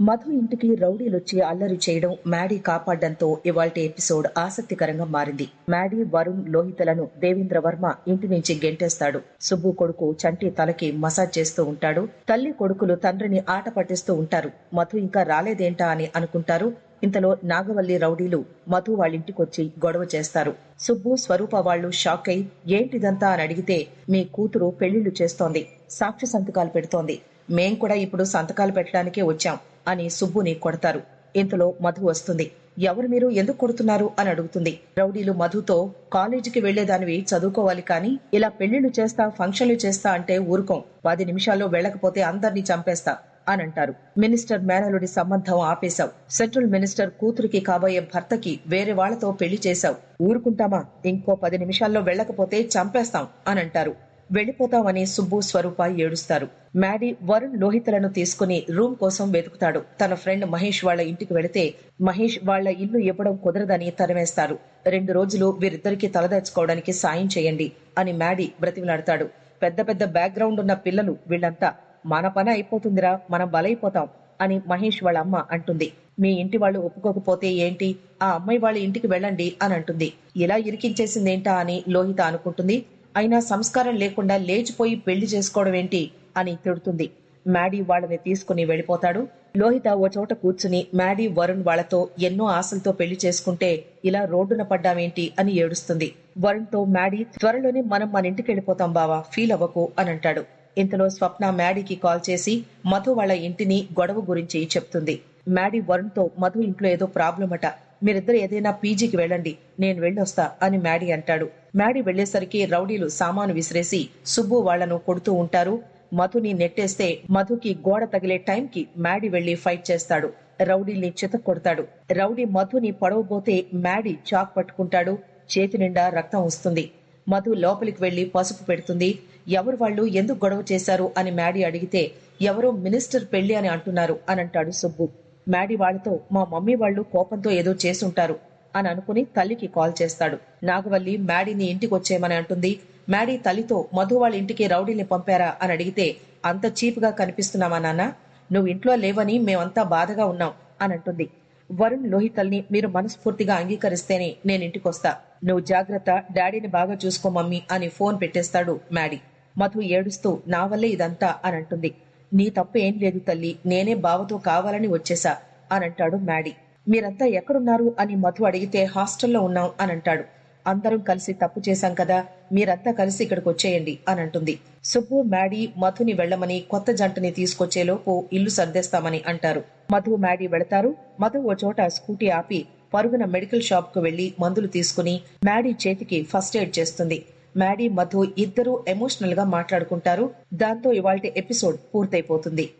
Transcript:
మధు ఇంటికి రౌడీలొచ్చి అల్లరి చేయడం మ్యాడీ కాపాడడంతో ఇవాల్టి ఎపిసోడ్ ఆసక్తికరంగా మారింది. మ్యాడీ వరుణ్ లోహితలను దేవేంద్ర వర్మ ఇంటి నుంచి గెంటేస్తాడు. సుబ్బు కొడుకు చంటి తలకి మసాజ్ చేస్తూ ఉంటాడు. తల్లి కొడుకులు తండ్రిని ఆట పట్టిస్తూ ఉంటారు. మధు ఇంకా రాలేదేంటా అని అనుకుంటారు. ఇంతలో నాగవల్లి రౌడీలు మధు వాళ్ళింటికొచ్చి గొడవ చేస్తారు. సుబ్బు స్వరూప వాళ్ళు షాక్ అయి ఏంటిదంతా? అని అడిగితే మీ కూతురు పెళ్ళిళ్ళు చేస్తోంది. సాక్షి సంతకాలు పెడుతోంది. మేం కూడా ఇప్పుడు సంతకాలు పెట్టడానికే వచ్చాం. అని సుబ్బుని కొడతారు. ఇంతలో మధు వస్తుంది. ఎవరు మీరు? ఎందుకు కొడుతున్నారు? అని అడుగుతుంది. రౌడీలు మధుతో కాలేజీకి వెళ్ళేదానివి చదువుకోవాలి కానీ ఇలా పెళ్ళిళ్ళు చేస్తా ఫంక్షన్లు చేస్తా అంటే ఊరుకోం. పది నిమిషాల్లో వెళ్ళకపోతే అందరినీ చంపేస్తా అని అంటారు. మినిస్టర్ మేనలుడి సంబంధం ఆపేశావు. సెంట్రల్ మినిస్టర్ కూతురికి కాబోయే భర్తకి వేరే వాళ్ళతో పెళ్ళి చేశావు. ఊరుకుంటామా? ఇంకో పది నిమిషాల్లో వెళ్ళకపోతే చంపేస్తాం అని అంటారు. వెళ్ళిపోతామని సుబ్బు స్వరూప ఏడుస్తారు. మ్యాడీ వరుణ్ లోహితలను తీసుకుని రూమ్ కోసం వెతుకుతాడు. తన ఫ్రెండ్ మహేష్ వాళ్ళ ఇంటికి వెళితే మహేష్ వాళ్ళ ఇల్లు ఇవ్వడం కుదరదని తరిమేస్తారు. రెండు రోజులు వీరిద్దరికి తలదాచుకోవడానికి సాయం చేయండి అని మ్యాడీ బ్రతిమలాడతాడు. పెద్ద పెద్ద బ్యాక్గ్రౌండ్ ఉన్న పిల్లలు వీళ్ళంతా మన పని అయిపోతుందిరా మనం బలైపోతాం అని మహేష్ వాళ్ళ అమ్మ అంటుంది. మీ ఇంటి వాళ్ళు ఒప్పుకోకపోతే ఏంటి? ఆ అమ్మాయి వాళ్ళ ఇంటికి వెళ్ళండి అని అంటుంది. ఇలా ఇరికించేసిందేంటా అని లోహిత అనుకుంటుంది. అయినా సంస్కారం లేకుండా లేచిపోయి పెళ్ళి చేసుకోవడం ఏంటి అని తిడుతుంది. మ్యాడీ వాళ్ళని తీసుకుని వెళ్ళిపోతాడు. లోహిత ఓ చోట కూర్చుని మ్యాడీ వరుణ్ వాళ్ళతో ఎన్నో ఆశలతో పెళ్ళి చేసుకుంటే ఇలా రోడ్డున పడ్డామేంటి అని ఏడుస్తుంది. వరుణ్తో మ్యాడీ త్వరలోనే మనం మన ఇంటికి వెళ్ళిపోతాం బావా ఫీల్ అవ్వకు అని అంటాడు. ఇంతలో స్వప్న మ్యాడీకి కాల్ చేసి మధు వాళ్ళ ఇంటిని గొడవ గురించి చెప్తుంది. మ్యాడీ వరుణ్తో మధు ఇంట్లో ఏదో ప్రాబ్లం అట మీరిద్దరు ఏదైనా పీజీకి వెళ్ళండి నేను వెళ్ళొస్తా అని మ్యాడీ అంటాడు. మ్యాడీ వెళ్ళేసరికి రౌడీలు సామాను విసిరేసి సుబ్బు వాళ్ళను కొడుతూ ఉంటారు. మధుని నెట్టేస్తే మధుకి గోడ తగిలే టైంకి మ్యాడీ వెళ్ళి ఫైట్ చేస్తాడు. రౌడీల్ని చిత కొడతాడు రౌడీ మధుని పడవబోతే మ్యాడీ చాక్ పట్టుకుంటాడు. చేతి నిండా రక్తం వస్తుంది. మధు లోపలికి వెళ్ళి పసుపు పెడుతుంది. ఎవరు వాళ్ళు ఎందుకు గొడవ చేశారు అని మ్యాడీ అడిగితే ఎవరో మినిస్టర్ పెళ్ళి అని అంటున్నారు అని అంటాడు సుబ్బు. మ్యాడీ వాళ్ళతో మా మమ్మీ వాళ్ళు కోపంతో ఏదో చేసుంటారు అని అనుకుని తల్లికి కాల్ చేస్తాడు. నాగవల్లి మ్యాడీని ఇంటికి వచ్చేయమని అంటుంది. మ్యాడీ తల్లితో మధు వాళ్ళ ఇంటికి రౌడీని పంపారా అని అడిగితే అంత చీప్గా కనిపిస్తున్నావా నాన్న? నువ్వు ఇంట్లో లేవని మేమంతా బాధగా ఉన్నాం అని అంటుంది. వరుణ్ లోహితల్ని మీరు మనస్ఫూర్తిగా అంగీకరిస్తేనే నేను ఇంటికొస్తా. నువ్వు జాగ్రత్త డాడీని బాగా చూసుకో మమ్మీ అని ఫోన్ పెట్టేస్తాడు మ్యాడీ. మధు ఏడుస్తూ నా వల్లే ఇదంతా అని అంటుంది. నీ తప్పు ఏం లేదు తల్లి నేనే బావతో కావాలని వచ్చేసా అని అంటాడు మ్యాడీ. మీరంతా ఎక్కడున్నారు అని మధు అడిగితే హాస్టల్లో ఉన్నాం అని అంటాడు అందరం కలిసి తప్పు చేశాం కదా మీరంతా కలిసి ఇక్కడికి వచ్చేయండి అని అంటుంది సుబ్బు మ్యాడీ మధుని వెళ్ళమని కొత్త జంటని తీసుకొచ్చేలోపు ఇల్లు సర్దేస్తామని అంటారు. మధు మ్యాడీ వెళతారు. మధు ఓ చోట స్కూటీ ఆపి పరుగున మెడికల్ షాప్కు వెళ్ళి మందులు తీసుకుని మ్యాడీ చేతికి ఫస్ట్ ఎయిడ్ చేస్తుంది. మ్యాడీ మధు ఇద్దరూ ఎమోషనల్గా మాట్లాడుకుంటారు. దాంతో ఇవాళ ఎపిసోడ్ పూర్తయిపోతుంది.